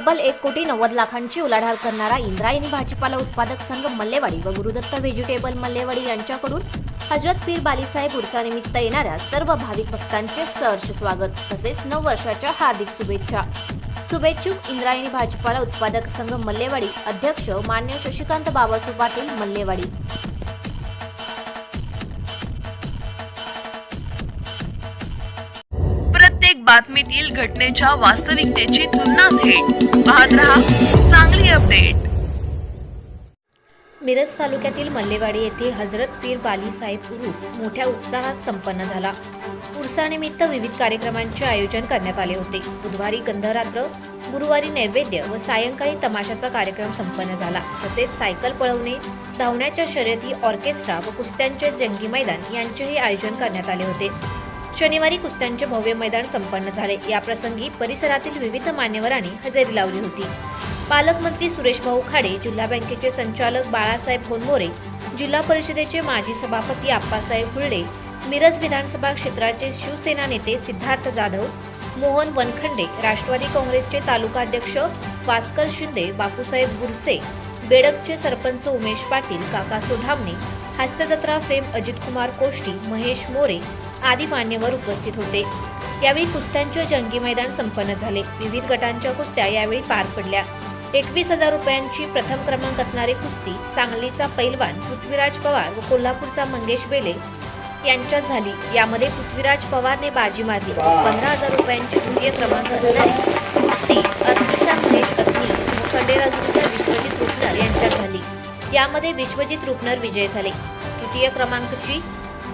तब्बल एक कोटी नव्वद लाखांची उलाढाल करणारा इंद्रायणी भाजीपाला उत्पादक संघ मल्लेवाडी व गुरुदत्त व्हेजिटेबल मल्लेवाडी यांच्याकडून हजरत पीर बालीसाहेब उर्सानिमित्त येणाऱ्या सर्व भाविक भक्तांचे सहर्ष स्वागत तसेच नऊ वर्षाच्या हार्दिक शुभेच्छा. शुभेच्छुक इंद्रायणी भाजीपाला उत्पादक संघ मल्लेवाडी अध्यक्ष मान्य शशिकांत बाबासू पाटील मल्लेवाडी. बातमीतील घटनेच्या वास्तविकतेची तुलना थेट. पाहत रहा चांगली अपडेट. मिरज तालुक्यातील मल्लेवाडी येथे हजरत पीर बाली साहेब उरूस मोठ्या उत्साहात संपन्न झाला. उरसानिमित्त विविध कार्यक्रमांचे आयोजन करण्यात आले होते. बुधवारी गंधरात्र गुरुवारी नैवेद्य व सायंकाळी तमाशाचा कार्यक्रम संपन्न झाला. तसेच सायकल पळवणे धावण्याच्या शर्यती ऑर्केस्ट्रा व कुस्त्यांचे जंगी मैदान यांचेही आयोजन करण्यात आले होते. शनिवारी कुस्त्यांचे भव्य मैदान संपन्न झाले. या प्रसंगी परिसरातील विविध मान्यवरांनी हजेरी लावली होती. पालकमंत्री सुरेश भाऊ खाडे जिल्हा बँकेचे संचालक बाळासाहेब होनमोरे जिल्हा परिषदेचे माजी सभापती आप्पासाहेब हुल्डे मिरज विधानसभा क्षेत्राचे शिवसेना नेते सिद्धार्थ जाधव मोहन वनखंडे राष्ट्रवादी काँग्रेसचे तालुकाध्यक्ष वास्कर भास्कर शिंदे बापूसाहेब गुरसे बेडकचे सरपंच उमेश पाटील काका सोधामणे हास्यजत्रा फेम अजितकुमार कोष्टी महेश मोरे आदी मान्यवर उपस्थित होते. यावेळी कुस्त्यांचे जंगी मैदान संपन्न झाले. विविध गटांच्या कुस्त्या यावेळी पार पडल्या. एकवीस हजार रुपयांची प्रथम क्रमांक असणारी कुस्ती सांगलीचा पैलवान पृथ्वीराज पवार व कोल्हापूरचा मंगेश बेले यांच्यात झाली. यामध्ये पृथ्वीराज पवारने बाजी मारली. पंधरा हजार रुपयांची द्वितीय क्रमांक असणारी कुस्ती अत्नीचा महेश अग्नी व खंडेराजुरीचा विश्वजित रुपनर यांच्यात झाली. यामध्ये विश्वजित रुपनर विजय झाले. तृतीय क्रमांकची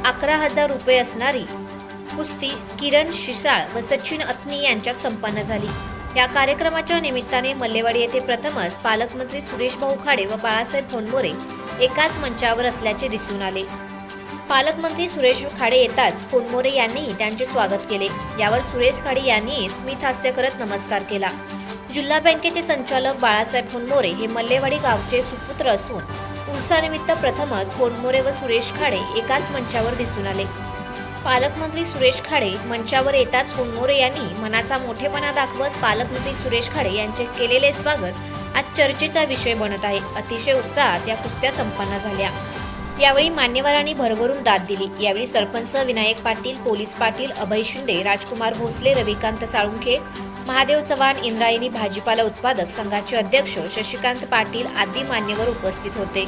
अकरा हजार रुपये असणारी कुस्ती किरण शिसाळ व सचिन अत्नी यांच्यात संपन्न झाली. या कार्यक्रमाच्या निमित्ताने मल्लेवाडी येथे प्रथमच पालकमंत्री सुरेश भाऊ खाडे व बाळासाहेब फोनमोरे एकाच मंचावर असल्याचे दिसून आले. पालकमंत्री सुरेश खाडे येताच फोनमोरे यांनी त्यांचे स्वागत केले. यावर सुरेश खाडे यांनी स्मित हास्य करत नमस्कार केला. जिल्हा बँकेचे संचालक बाळासाहेब फोनमोरे हे मल्लेवाडी गावचे सुपुत्र असून उर्सानिमित्त प्रथमच होनमोरे व सुरेश खाडे एकाच मंचावर दिसून आले. पालकमंत्री सुरेश खाडे मंचावर येताच होनमोरे यांनी मनाचा मोठेपणा दाखवत पालकमंत्री सुरेश खाडे यांचे केलेले स्वागत आज चर्चेचा विषय बनत आहे. अतिशय उत्साहात या कुस्त्या संपन्न झाल्या. यावेळी मान्यवरांनी भरभरून दाद दिली. यावेळी सरपंच विनायक पाटील पोलीस पाटील अभय शिंदे राजकुमार भोसले रविकांत साळुंखे महादेव चव्हाण इंद्रायणी भाजीपाला उत्पादक संघाचे अध्यक्ष शशिकांत पाटील आदी मान्यवर उपस्थित होते.